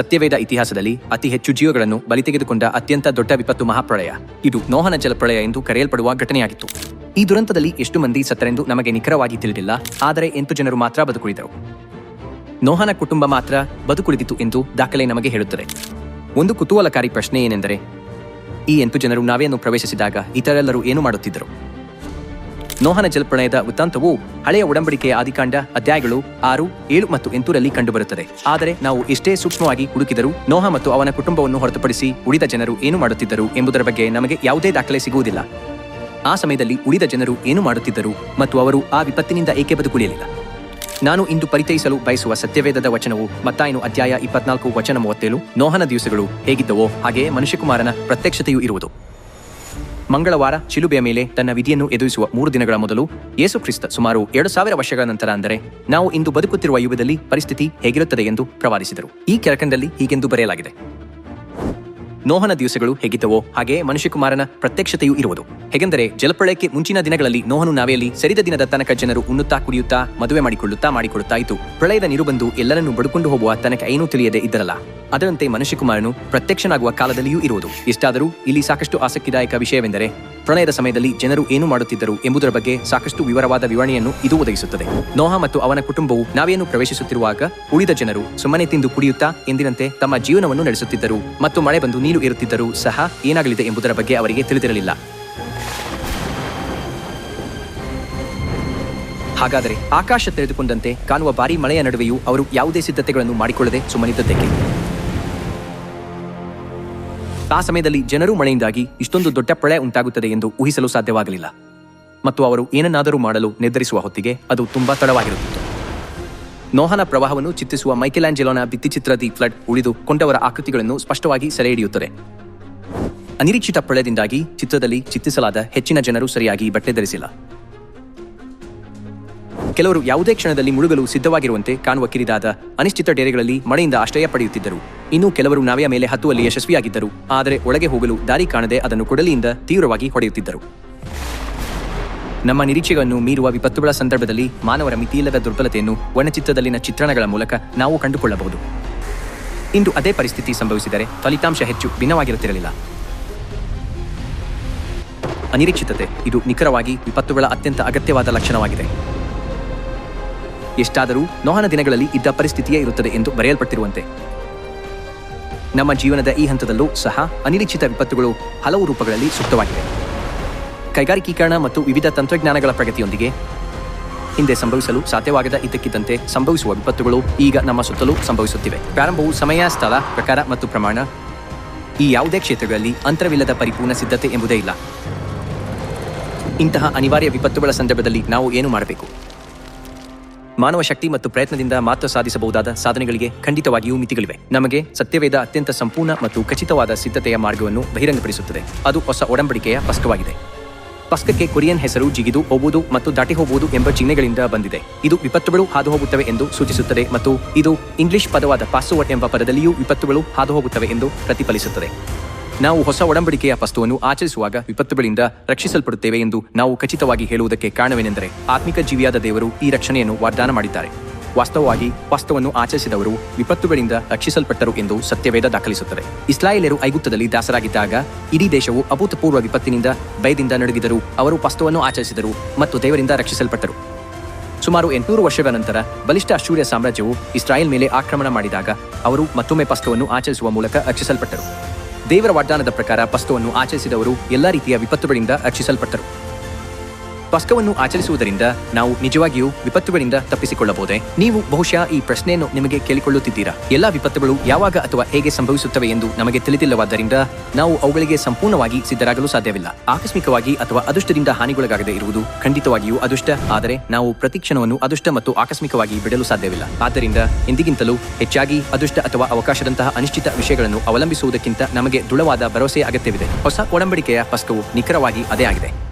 ಸತ್ಯವೇದ ಇತಿಹಾಸದಲ್ಲಿ ಅತಿ ಹೆಚ್ಚು ಜೀವಗಳನ್ನು ಬಲಿ ತೆಗೆದುಕೊಂಡ ಅತ್ಯಂತ ದೊಡ್ಡ ವಿಪತ್ತು ಮಹಾಪ್ರಳಯ. ಇದು ನೋಹನ ಜಲಪ್ರಳಯ ಎಂದು ಕರೆಯಲ್ಪಡುವ ಘಟನೆಯಾಗಿತ್ತು. ಈ ದುರಂತದಲ್ಲಿ ಎಷ್ಟು ಮಂದಿ ಸತ್ತರೆಂದು ನಮಗೆ ನಿಖರವಾಗಿ ತಿಳಿದಿಲ್ಲ, ಆದರೆ ಎಂಟು ಜನರು ಮಾತ್ರ ಬದುಕುಳಿದರು. ನೋಹನ ಕುಟುಂಬ ಮಾತ್ರ ಬದುಕುಳಿದಿತು ಎಂದು ದಾಖಲೆ ನಮಗೆ ಹೇಳುತ್ತದೆ. ಒಂದು ಕುತೂಹಲಕಾರಿ ಪ್ರಶ್ನೆ ಏನೆಂದರೆ, ಈ ಎಂಟು ಜನರು ನಾವೇನು ಪ್ರವೇಶಿಸಿದಾಗ ಇತರೆಲ್ಲರೂ ಏನು ಮಾಡುತ್ತಿದ್ದರು? ನೋಹನ ಜಲಪ್ರಣಯದ ವೃತ್ತಾಂತವು ಹಳೆಯ ಒಡಂಬಡಿಕೆಯ ಆದಿಕಾಂಡ ಅಧ್ಯಾಯಗಳು ಆರು, ಏಳು ಮತ್ತು ಎಂಟರಲ್ಲಿ ಕಂಡುಬರುತ್ತದೆ. ಆದರೆ ನಾವು ಎಷ್ಟೇ ಸೂಕ್ಷ್ಮವಾಗಿ ಹುಡುಕಿದರೂ ನೋಹ ಮತ್ತು ಅವನ ಕುಟುಂಬವನ್ನು ಹೊರತುಪಡಿಸಿ ಉಳಿದ ಜನರು ಏನು ಮಾಡುತ್ತಿದ್ದರು ಎಂಬುದರ ಬಗ್ಗೆ ನಮಗೆ ಯಾವುದೇ ದಾಖಲೆ ಸಿಗುವುದಿಲ್ಲ. ಆ ಸಮಯದಲ್ಲಿ ಉಳಿದ ಜನರು ಏನು ಮಾಡುತ್ತಿದ್ದರು ಮತ್ತು ಅವರು ಆ ವಿಪತ್ತಿನಿಂದ ಏಕೆ ಬದುಕುಳಿಯಲಿಲ್ಲ? ನಾನು ಇಂದು ಪರಿಚಯಿಸಲು ಬಯಸುವ ಸತ್ಯವೇದದ ವಚನವು ಮತ್ತಾಯನು ಅಧ್ಯಾಯ ಇಪ್ಪತ್ನಾಲ್ಕು, ವಚನ ಮೂವತ್ತೇಳು, ನೋಹನ ದಿವಸಗಳು ಹೇಗಿದ್ದವೋ ಹಾಗೆಯೇ ಮನುಷ್ಯಕುಮಾರನ ಪ್ರತ್ಯಕ್ಷತೆಯೂ ಇರುವುದು. ಮಂಗಳವಾರ ಶಿಲುಬೆಯ ಮೇಲೆ ತನ್ನ ವಿಧಿಯನ್ನು ಎದುರಿಸುವ ಮೂರು ದಿನಗಳ ಮೊದಲು ಯೇಸು ಕ್ರಿಸ್ತ ಸುಮಾರು ಎರಡು ಸಾವಿರ ವರ್ಷಗಳ ನಂತರ ಅಂದರೆ ನಾವು ಇಂದು ಬದುಕುತ್ತಿರುವ ಯುಗದಲ್ಲಿ ಪರಿಸ್ಥಿತಿ ಹೇಗಿರುತ್ತದೆ ಎಂದು ಪ್ರವಾದಿಸಿದರು. ಈ ಕೆಳಕಂಡಲ್ಲಿ ಹೀಗೆಂದು ಬರೆಯಲಾಗಿದೆ. ನೋಹನ ದಿವಸಗಳು ಹೇಗಿದ್ದವೋ ಹಾಗೆ ಮನುಷ್ಯಕುಮಾರನ ಪ್ರತ್ಯಕ್ಷತೆಯೂ ಇರುವುದು. ಹೇಗೆಂದರೆ ಜಲಪ್ರಳಯಕ್ಕೆ ಮುಂಚಿನ ದಿನಗಳಲ್ಲಿ ನೋಹನು ನಾವೆಯಲ್ಲಿ ಸರಿದ ದಿನದ ತನಕ ಜನರು ಉಣ್ಣುತ್ತಾ ಕುಡಿಯುತ್ತಾ ಮದುವೆ ಮಾಡಿಕೊಳ್ಳುತ್ತಾ ಮಾಡಿಕೊಳ್ಳುತ್ತಾ ಇತ್ತು. ಪ್ರಳಯದ ನೀರು ಬಂದು ಎಲ್ಲರನ್ನೂ ಬಡುಕೊಂಡು ಹೋಗುವ ತನಕ ಏನೂ ತಿಳಿಯದೆ ಇದ್ದರಲ್ಲ. ಅದರಂತೆ ಮನುಷ್ಯಕುಮಾರನು ಪ್ರತ್ಯಕ್ಷನಾಗುವ ಕಾಲದಲ್ಲಿಯೂ ಇರುವುದು. ಇಷ್ಟಾದರೂ ಇಲ್ಲಿ ಸಾಕಷ್ಟು ಆಸಕ್ತಿದಾಯಕ ವಿಷಯವೆಂದರೆ ಪ್ರಳಯದ ಸಮಯದಲ್ಲಿ ಜನರು ಏನು ಮಾಡುತ್ತಿದ್ದರು ಎಂಬುದರ ಬಗ್ಗೆ ಸಾಕಷ್ಟು ವಿವರವಾದ ವಿವರಣೆಯನ್ನು ಇದು ಒದಗಿಸುತ್ತದೆ. ನೋಹ ಮತ್ತು ಅವನ ಕುಟುಂಬವು ನಾವೇನು ಪ್ರವೇಶಿಸುತ್ತಿರುವಾಗ ಉಳಿದ ಜನರು ಸುಮ್ಮನೆ ತಿಂದು ಕುಡಿಯುತ್ತಾ ಎಂದಿನಂತೆ ತಮ್ಮ ಜೀವನವನ್ನು ನಡೆಸುತ್ತಿದ್ದರು ಮತ್ತು ಮಳೆ ಬಂದು ನೀರು ಇರುತ್ತಿದ್ದರೂ ಸಹ ಏನಾಗಲಿದೆ ಎಂಬುದರ ಬಗ್ಗೆ ಅವರಿಗೆ ತಿಳಿದಿರಲಿಲ್ಲ. ಹಾಗಾದರೆ ಆಕಾಶ ತೆರೆದುಕೊಂಡಂತೆ ಕಾಣುವ ಭಾರಿ ಮಳೆಯ ನಡುವೆಯೂ ಅವರು ಯಾವುದೇ ಸಿದ್ಧತೆಗಳನ್ನು ಮಾಡಿಕೊಳ್ಳದೆ ಸುಮ್ಮನಿದ್ದದ್ದಕ್ಕೆ? ಆ ಸಮಯದಲ್ಲಿ ಜನರು ಮಳೆಯಿಂದಾಗಿ ಇಷ್ಟೊಂದು ದೊಡ್ಡ ಪ್ರಳಯ ಉಂಟಾಗುತ್ತದೆ ಎಂದು ಊಹಿಸಲು ಸಾಧ್ಯವಾಗಲಿಲ್ಲ. ಮತ್ತು ಅವರು ಏನನ್ನಾದರೂ ಮಾಡಲು ನಿರ್ಧರಿಸುವ ಹೊತ್ತಿಗೆ ಅದು ತುಂಬಾ ತಡವಾಗಿರುತ್ತಿತ್ತು. ನೋಹನ ಪ್ರವಾಹವನ್ನು ಚಿತ್ರಿಸುವ ಮೈಕೆಲಾಂಜೆಲೋನ ಭಿತ್ತಿಚಿತ್ರ ದಿ ಫ್ಲಡ್ ಉಳಿದು ಕೊಂಡವರ ಆಕೃತಿಗಳನ್ನು ಸ್ಪಷ್ಟವಾಗಿ ಸೆರೆ ಹಿಡಿಯುತ್ತದೆ ಅನಿರೀಕ್ಷಿತ ಪ್ರಳಯದಿಂದಾಗಿ ಚಿತ್ರದಲ್ಲಿ ಚಿತ್ರಿಸಲಾದ ಹೆಚ್ಚಿನ ಜನರು ಸರಿಯಾಗಿ ಬಟ್ಟೆ ಧರಿಸಿಲ್ಲ. ಕೆಲವರು ಯಾವುದೇ ಕ್ಷಣದಲ್ಲಿ ಮುಳುಗಲು ಸಿದ್ಧವಾಗಿರುವಂತೆ ಕಾಣುವ ಕಿರಿದಾದ ಅನಿಶ್ಚಿತ ಡೇರೆಗಳಲ್ಲಿ ಮಳೆಯಿಂದ ಆಶ್ರಯ ಪಡೆಯುತ್ತಿದ್ದರು. ಇನ್ನು ಕೆಲವರು ನಾವೆಯ ಮೇಲೆ ಹತ್ತುವಲ್ಲಿ ಯಶಸ್ವಿಯಾಗಿದ್ದರು. ಆದರೆ ಒಳಗೆ ಹೋಗಲು ದಾರಿ ಕಾಣದೆ ಅದನ್ನು ಕೊಡಲಿಯಿಂದ ತೀವ್ರವಾಗಿ ಹೊಡೆಯುತ್ತಿದ್ದರು. ನಮ್ಮ ನಿರೀಕ್ಷೆಗಳನ್ನು ಮೀರುವ ವಿಪತ್ತುಗಳ ಸಂದರ್ಭದಲ್ಲಿ ಮಾನವರ ಮಿತಿಯಿಲ್ಲದ ದುರ್ಬಲತೆಯನ್ನು ವರ್ಣಚಿತ್ರದಲ್ಲಿನ ಚಿತ್ರಣಗಳ ಮೂಲಕ ನಾವು ಕಂಡುಕೊಳ್ಳಬಹುದು. ಇಂದು ಅದೇ ಪರಿಸ್ಥಿತಿ ಸಂಭವಿಸಿದರೆ ಫಲಿತಾಂಶ ಹೆಚ್ಚು ಭಿನ್ನವಾಗಿರುತ್ತಿರಲಿಲ್ಲ. ಅನಿರೀಕ್ಷಿತತೆ, ಇದು ನಿಖರವಾಗಿ ವಿಪತ್ತುಗಳ ಅತ್ಯಂತ ಅಗತ್ಯವಾದ ಲಕ್ಷಣವಾಗಿದೆ. ಎಷ್ಟಾದರೂ ನೋಹನ ದಿನಗಳಲ್ಲಿ ಇದ್ದ ಪರಿಸ್ಥಿತಿಯೇ ಇರುತ್ತದೆ ಎಂದು ಬರೆಯಲ್ಪಟ್ಟಿರುವಂತೆ. ನಮ್ಮ ಜೀವನದ ಈ ಹಂತದಲ್ಲೂ ಸಹ ಅನಿರೀಕ್ಷಿತ ವಿಪತ್ತುಗಳು ಹಲವು ರೂಪಗಳಲ್ಲಿ ಸೂಕ್ತವಾಗಿವೆ ಕೈಗಾರಿಕೀಕರಣ ಮತ್ತು ವಿವಿಧ ತಂತ್ರಜ್ಞಾನಗಳ ಪ್ರಗತಿಯೊಂದಿಗೆ ಹಿಂದೆ ಸಂಭವಿಸಲು ಸಾಧ್ಯವಾಗದ ಇದ್ದಕ್ಕಿದ್ದಂತೆ ಸಂಭವಿಸುವ ವಿಪತ್ತುಗಳು ಈಗ ನಮ್ಮ ಸುತ್ತಲೂ ಸಂಭವಿಸುತ್ತಿವೆ. ಪ್ರಾರಂಭವು ಸಮಯ, ಸ್ಥಳ, ಪ್ರಕಾರ ಮತ್ತು ಪ್ರಮಾಣ ಈ ಯಾವುದೇ ಕ್ಷೇತ್ರಗಳಲ್ಲಿ ಅಂತರವಿಲ್ಲದ ಪರಿಪೂರ್ಣ ಸಿದ್ಧತೆ ಎಂಬುದೇ ಇಲ್ಲ. ಇಂತಹ ಅನಿವಾರ್ಯ ವಿಪತ್ತುಗಳ ಸಂದರ್ಭದಲ್ಲಿ ನಾವು ಏನು ಮಾಡಬೇಕು? ಮಾನವ ಶಕ್ತಿ ಮತ್ತು ಪ್ರಯತ್ನದಿಂದ ಮಾತ್ರ ಸಾಧಿಸಬಹುದಾದ ಸಾಧನೆಗಳಿಗೆ ಖಂಡಿತವಾಗಿಯೂ ಮಿತಿಗಳಿವೆ. ನಮಗೆ ಸತ್ಯವೇದ ಅತ್ಯಂತ ಸಂಪೂರ್ಣ ಮತ್ತು ಖಚಿತವಾದ ಸಿದ್ಧತೆಯ ಮಾರ್ಗವನ್ನು ಬಹಿರಂಗಪಡಿಸುತ್ತದೆ. ಅದು ಹೊಸ ಒಡಂಬಡಿಕೆಯ ಪಸ್ಕವಾಗಿದೆ. ಪಸ್ಕಕ್ಕೆ ಕೊರಿಯನ್ ಹೆಸರು ಜಿಗಿದು ಹೋಗುವುದು ಮತ್ತು ದಾಟಿ ಹೋಗುವುದು ಎಂಬ ಚಿಹ್ನೆಗಳಿಂದ ಬಂದಿದೆ. ಇದು ವಿಪತ್ತುಗಳು ಹಾದು ಹೋಗುತ್ತವೆ ಎಂದು ಸೂಚಿಸುತ್ತದೆ ಮತ್ತು ಇದು ಇಂಗ್ಲಿಷ್ ಪದವಾದ ಪಾಸ್ವರ್ಡ್ ಎಂಬ ಪದದಲ್ಲಿಯೂ ವಿಪತ್ತುಗಳು ಹಾದು ಹೋಗುತ್ತವೆ ಎಂದು ಪ್ರತಿಫಲಿಸುತ್ತದೆ. ನಾವು ಹೊಸ ಒಡಂಬಡಿಕೆಯ ಪಸ್ತುವನ್ನು ಆಚರಿಸುವಾಗ ವಿಪತ್ತುಗಳಿಂದ ರಕ್ಷಿಸಲ್ಪಡುತ್ತೇವೆ ಎಂದು ನಾವು ಖಚಿತವಾಗಿ ಹೇಳುವುದಕ್ಕೆ ಕಾರಣವೇನೆಂದರೆ ಆತ್ಮಿಕ ಜೀವಿಯಾದ ದೇವರು ಈ ರಕ್ಷಣೆಯನ್ನು ವಾಗ್ದಾನ ಮಾಡಿದ್ದಾರೆ. ವಾಸ್ತವವಾಗಿ ವಾಸ್ತವವನ್ನು ಆಚರಿಸಿದವರು ವಿಪತ್ತುಗಳಿಂದ ರಕ್ಷಿಸಲ್ಪಟ್ಟರು ಎಂದು ಸತ್ಯವೇದ ದಾಖಲಿಸುತ್ತದೆ. ಇಸ್ರಾಯೇಲರು ಐಗುತ್ತದಲ್ಲಿ ದಾಸರಾಗಿದ್ದಾಗ ಇಡೀ ದೇಶವು ಅಭೂತಪೂರ್ವ ವಿಪತ್ತಿನಿಂದ ಭಯದಿಂದ ನಡುಗಿದರು ಅವರು ಪಸ್ತವನ್ನು ಆಚರಿಸಿದರು ಮತ್ತು ದೇವರಿಂದ ರಕ್ಷಿಸಲ್ಪಟ್ಟರು. ಸುಮಾರು ಎಂಟುನೂರು ವರ್ಷಗಳ ನಂತರ ಬಲಿಷ್ಠ ಅಶೂರ್ಯ ಸಾಮ್ರಾಜ್ಯವು ಇಸ್ರಾಯೇಲ್ ಮೇಲೆ ಆಕ್ರಮಣ ಮಾಡಿದಾಗ ಅವರು ಮತ್ತೊಮ್ಮೆ ಪಸ್ತವನ್ನು ಆಚರಿಸುವ ಮೂಲಕ ರಕ್ಷಿಸಲ್ಪಟ್ಟರು. ದೇವರ ವಾಗ್ದಾನದ ಪ್ರಕಾರ ಪಸ್ತವನ್ನು ಆಚರಿಸಿದವರು ಎಲ್ಲ ರೀತಿಯ ವಿಪತ್ತುಗಳಿಂದ ರಕ್ಷಿಸಲ್ಪಟ್ಟರು. ಪಸ್ಕವನ್ನು ಆಚರಿಸುವುದರಿಂದ ನಾವು ನಿಜವಾಗಿಯೂ ವಿಪತ್ತುಗಳಿಂದ ತಪ್ಪಿಸಿಕೊಳ್ಳಬಹುದೇ? ನೀವು ಬಹುಶಃ ಈ ಪ್ರಶ್ನೆಯನ್ನು ನಿಮಗೆ ಕೇಳಿಕೊಳ್ಳುತ್ತಿದ್ದೀರಾ? ಎಲ್ಲಾ ವಿಪತ್ತುಗಳು ಯಾವಾಗ ಅಥವಾ ಹೇಗೆ ಸಂಭವಿಸುತ್ತವೆ ಎಂದು ನಮಗೆ ತಿಳಿದಿಲ್ಲವಾದ್ದರಿಂದ ನಾವು ಅವುಗಳಿಗೆ ಸಂಪೂರ್ಣವಾಗಿ ಸಿದ್ಧರಾಗಲು ಸಾಧ್ಯವಿಲ್ಲ. ಆಕಸ್ಮಿಕವಾಗಿ ಅಥವಾ ಅದೃಷ್ಟದಿಂದ ಹಾನಿಗೊಳಗಾಗದೇ ಇರುವುದು ಖಂಡಿತವಾಗಿಯೂ ಅದೃಷ್ಟ. ಆದರೆ ನಾವು ಪ್ರತಿಕ್ಷಣವನ್ನು ಅದೃಷ್ಟ ಮತ್ತು ಆಕಸ್ಮಿಕವಾಗಿ ಬಿಡಲು ಸಾಧ್ಯವಿಲ್ಲ. ಆದ್ದರಿಂದ ಎಂದಿಗಿಂತಲೂ ಹೆಚ್ಚಾಗಿ ಅದೃಷ್ಟ ಅಥವಾ ಅವಕಾಶದಂತಹ ಅನಿಶ್ಚಿತ ವಿಷಯಗಳನ್ನು ಅವಲಂಬಿಸುವುದಕ್ಕಿಂತ ನಮಗೆ ದೃಢವಾದ ಭರವಸೆ ಅಗತ್ಯವಿದೆ. ಹೊಸ ಒಡಂಬಡಿಕೆಯ ಪಸ್ಕವು ನಿಖರವಾಗಿ ಅದೇ ಆಗಿದೆ.